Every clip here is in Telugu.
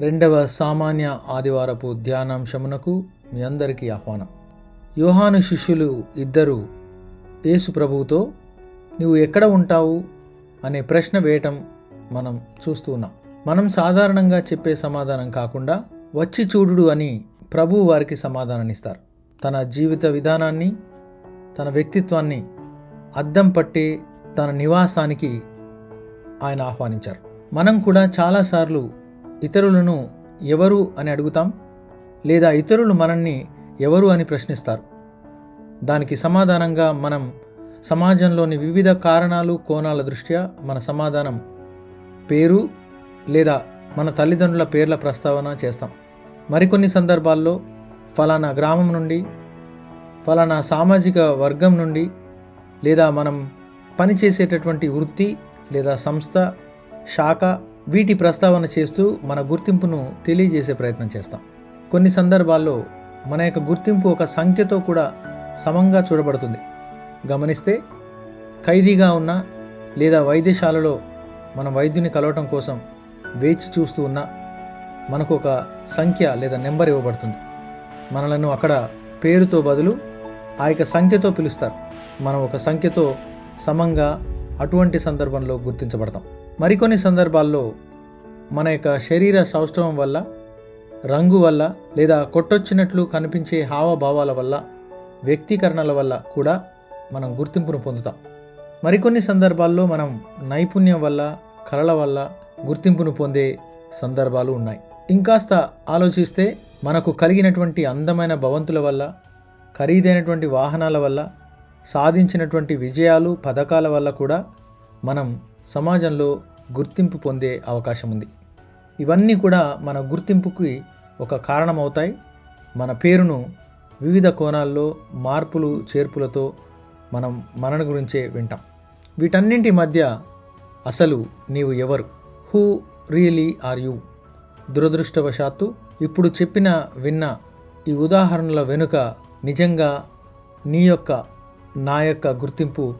రెండవ సామాన్య ఆదివారపు ధ్యానాంశమునకు మీ అందరికీ ఆహ్వానం. యోహాను శిష్యులు ఇద్దరు యేసు ప్రభువుతో నువ్వు ఎక్కడ ఉంటావు? అనే ప్రశ్న వేయటం మనం చూస్తూ ఉన్నాం. మనం సాధారణంగా చెప్పే సమాధానం కాకుండా వచ్చి చూడుడు అని ప్రభువు వారికి సమాధానాన్నిస్తారు తన జీవిత విధానాన్ని తన వ్యక్తిత్వాన్ని అద్దం పట్టే తన నివాసానికి ఆయన ఆహ్వానించారు. మనం కూడా చాలాసార్లు ఇతరులను ఎవరు అని అడుగుతాం లేదా ఇతరులు మనల్ని ఎవరు అని ప్రశ్నిస్తారు. దానికి సమాధానంగా మనం సమాజంలోని వివిధ కారణాలు కోణాల దృష్ట్యా మన సమాధానం పేరు లేదా మన తల్లిదండ్రుల పేర్ల ప్రస్తావన చేస్తాం. మరికొన్ని సందర్భాల్లో ఫలానా గ్రామం నుండి ఫలానా సామాజిక వర్గం నుండి లేదా మనం పనిచేసేటటువంటి వృత్తి లేదా సంస్థ శాఖ వీటి ప్రస్తావన చేస్తూ మన గుర్తింపును తెలియజేసే ప్రయత్నం చేస్తాం. కొన్ని సందర్భాల్లో మన యొక్క గుర్తింపు ఒక సంఖ్యతో కూడా సమంగా చూడబడుతుంది. గమనిస్తే ఖైదీగా ఉన్న లేదా వైద్యశాలలో మన వైద్యుని కలవటం కోసం వేచి చూస్తూ ఉన్న మనకు ఒక సంఖ్య లేదా నెంబర్ ఇవ్వబడుతుంది. మనలను అక్కడ పేరుతో బదులు ఆ యొక్క సంఖ్యతో పిలుస్తారు. మనం ఒక సంఖ్యతో సమంగా అటువంటి సందర్భంలో గుర్తించబడతాం. మరికొన్ని సందర్భాల్లో మన యొక్క శరీర సౌష్ఠవం వల్ల రంగు వల్ల లేదా కొట్టొచ్చినట్లు కనిపించే హావభావాల వల్ల వ్యక్తీకరణల వల్ల కూడా మనం గుర్తింపును పొందుతాం. మరికొన్ని సందర్భాల్లో మనం నైపుణ్యం వల్ల కళల వల్ల గుర్తింపును పొందే సందర్భాలు ఉన్నాయి. ఇంకాస్త ఆలోచిస్తే మనకు కలిగినటువంటి అందమైన భవంతుల వల్ల ఖరీదైనటువంటి వాహనాల వల్ల సాధించినటువంటి విజయాలు పథకాల వల్ల కూడా మనం సమాజంలో గుర్తింపు పొందే అవకాశం ఉంది ఇవన్నీ కూడా మన గుర్తింపుకి ఒక కారణమవుతాయి. మన పేరును వివిధ కోణాల్లో మార్పులు చేర్పులతో మనం మనను గురించే వింటాం. వీటన్నింటి మధ్య అసలు నీవు ఎవరు? హూ రియలీ ఆర్ యూ దురదృష్టవశాత్తు ఇప్పుడు చెప్పిన విన్న ఈ ఉదాహరణల వెనుక నిజంగా నీ యొక్క నా యొక్క గుర్తింపు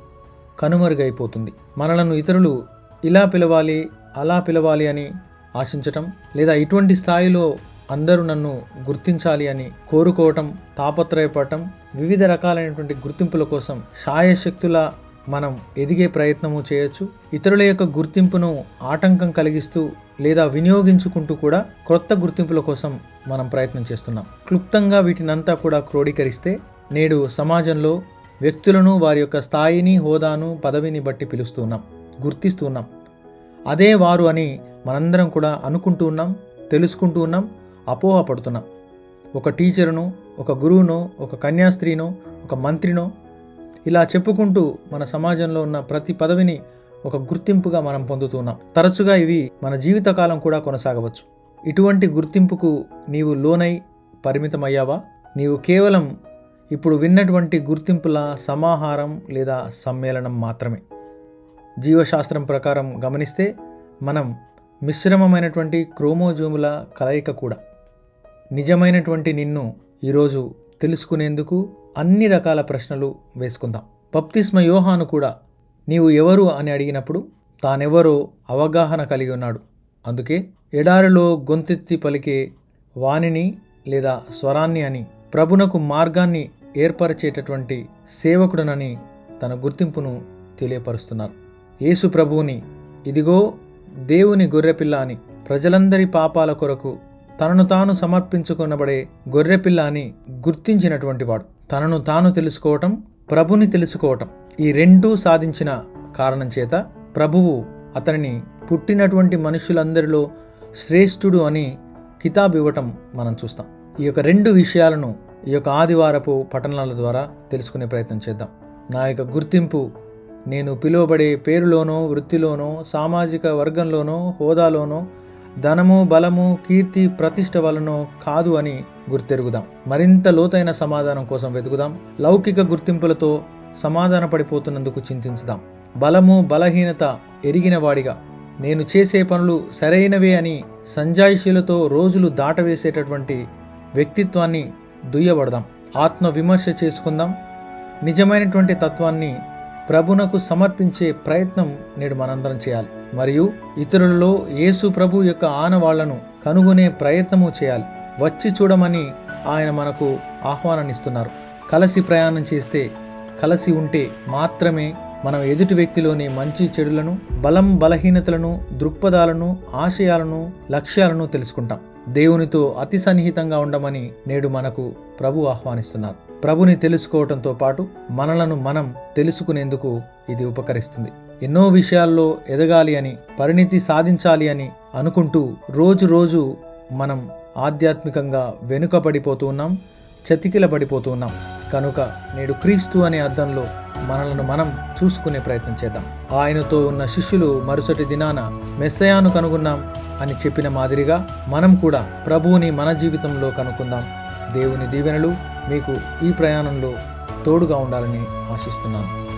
కనుమరుగైపోతుంది. మనలను ఇతరులు ఇలా పిలవాలి అలా పిలవాలి అని ఆశించటం లేదా ఇటువంటి స్థాయిలో అందరూ నన్ను గుర్తించాలి అని కోరుకోవటం తాపత్రయపడటం వివిధ రకాలైనటువంటి గుర్తింపుల కోసం శాయశక్తుల మనం ఎదిగే ప్రయత్నము చేయొచ్చు. ఇతరుల యొక్క గుర్తింపును ఆటంకం కలిగిస్తూ లేదా వినియోగించుకుంటూ కూడా క్రొత్త గుర్తింపుల కోసం మనం ప్రయత్నం చేస్తున్నాం. క్లుప్తంగా వీటినంతా కూడా క్రోడీకరిస్తే నేడు సమాజంలో వ్యక్తులను వారి యొక్క స్థాయిని హోదాను పదవిని బట్టి పిలుస్తున్నాం గుర్తిస్తున్నాం అదే వారు అని మనందరం కూడా అనుకుంటూ ఉన్నాం తెలుసుకుంటూ ఉన్నాం అపోహపడుతున్నాం ఒక టీచరును ఒక గురువునో ఒక కన్యాస్త్రీనో ఒక మంత్రినో ఇలా చెప్పుకుంటూ మన సమాజంలో ఉన్న ప్రతి పదవిని ఒక గుర్తింపుగా మనం పొందుతున్నాం తరచుగా ఇవి మన జీవితకాలం కూడా కొనసాగవచ్చు. ఇటువంటి గుర్తింపుకు నీవు లోనై పరిమితమయ్యావా? నీవు కేవలం ఇప్పుడు విన్నటువంటి గుర్తింపుల సమాహారం లేదా సమ్మేళనం మాత్రమే. జీవశాస్త్రం ప్రకారం గమనిస్తే మనం మిశ్రమమైనటువంటి క్రోమోజోముల కలయిక కూడా. నిజమైనటువంటి నిన్ను ఈరోజు తెలుసుకునేందుకు అన్ని రకాల ప్రశ్నలు వేసుకుందాం. బప్తిస్మ యోహాను కూడా నీవు ఎవరు అని అడిగినప్పుడు తానెవరో అవగాహన కలిగి ఉన్నాడు. అందుకే ఎడారిలో గొంతెత్తి పలికే వాణిని లేదా స్వరాన్ని అని ప్రభునకు మార్గాన్ని ఏర్పరచేటటువంటి సేవకుడనని తన గుర్తింపును తెలియపరుస్తున్నారు. యేసు ప్రభువుని ఇదిగో దేవుని గొర్రెపిల్ల అని ప్రజలందరి పాపాల కొరకు తనను తాను సమర్పించుకొనబడే గొర్రెపిల్ల అని గుర్తించినటువంటి వాడు. తనను తాను తెలుసుకోవటం ప్రభుని తెలుసుకోవటం ఈ రెండూ సాధించిన కారణం చేత ప్రభువు అతనిని పుట్టినటువంటి మనుషులందరిలో శ్రేష్ఠుడు అని కితాబ్ ఇవ్వటం మనం చూస్తాం. ఈ యొక్క రెండు విషయాలను ఈ యొక్క ఆదివారపు పఠనాల ద్వారా తెలుసుకునే ప్రయత్నం చేద్దాం. నా యొక్క గుర్తింపు నేను పిలువబడే పేరులోనో వృత్తిలోనో సామాజిక వర్గంలోనో హోదాలోనో ధనము బలము కీర్తి ప్రతిష్ట వలనో కాదు అని గుర్తెరుగుదాం. మరింత లోతైన సమాధానం కోసం వెతుకుదాం. లౌకిక గుర్తింపులతో సమాధాన పడిపోతున్నందుకు చింతించుదాం. బలము బలహీనత ఎరిగిన వాడిగా నేను చేసే పనులు సరైనవే అని సంజాయిషీలతో రోజులు దాటవేసేటటువంటి వ్యక్తిత్వాన్ని దుయ్యబడదాం. ఆత్మ విమర్శ చేసుకుందాం. నిజమైనటువంటి తత్వాన్ని ప్రభునకు సమర్పించే ప్రయత్నం నేడు మనందరం చేయాలి. మరియు ఇతరులలో యేసు ప్రభు యొక్క ఆనవాళ్ళను కనుగొనే ప్రయత్నము చేయాలి. వచ్చి చూడమని ఆయన మనకు ఆహ్వానాన్నిస్తున్నారు కలిసి ప్రయాణం చేస్తే కలిసి ఉంటే మాత్రమే మనం ఎదుటి వ్యక్తిలోని మంచి చెడులను బలం బలహీనతలను దృక్పథాలను ఆశయాలను లక్ష్యాలను తెలుసుకుంటాం. దేవునితో అతి సన్నిహితంగా ఉండమని నేడు మనకు ప్రభు ఆహ్వానిస్తున్నారు. ప్రభుని తెలుసుకోవటంతో పాటు మనలను మనం తెలుసుకునేందుకు ఇది ఉపకరిస్తుంది. ఎన్నో విషయాల్లో ఎదగాలి అని పరిణితి సాధించాలి అని అనుకుంటూ రోజు రోజు మనం ఆధ్యాత్మికంగా వెనుకబడిపోతూ ఉన్నాం చతికిల పడిపోతూ ఉన్నాం. కనుక నేడు క్రీస్తు అనే అర్థంలో మనలను మనం చూసుకునే ప్రయత్నం చేద్దాం. ఆయనతో ఉన్న శిష్యులు మరుసటి దినాన మెస్సయాను కనుగొన్నాం అని చెప్పిన మాదిరిగా మనం కూడా ప్రభువుని మన జీవితంలో కనుక్కుందాం. దేవుని దీవెనలు మీకు ఈ ప్రయాణంలో తోడుగా ఉండాలని ఆశిస్తున్నాను.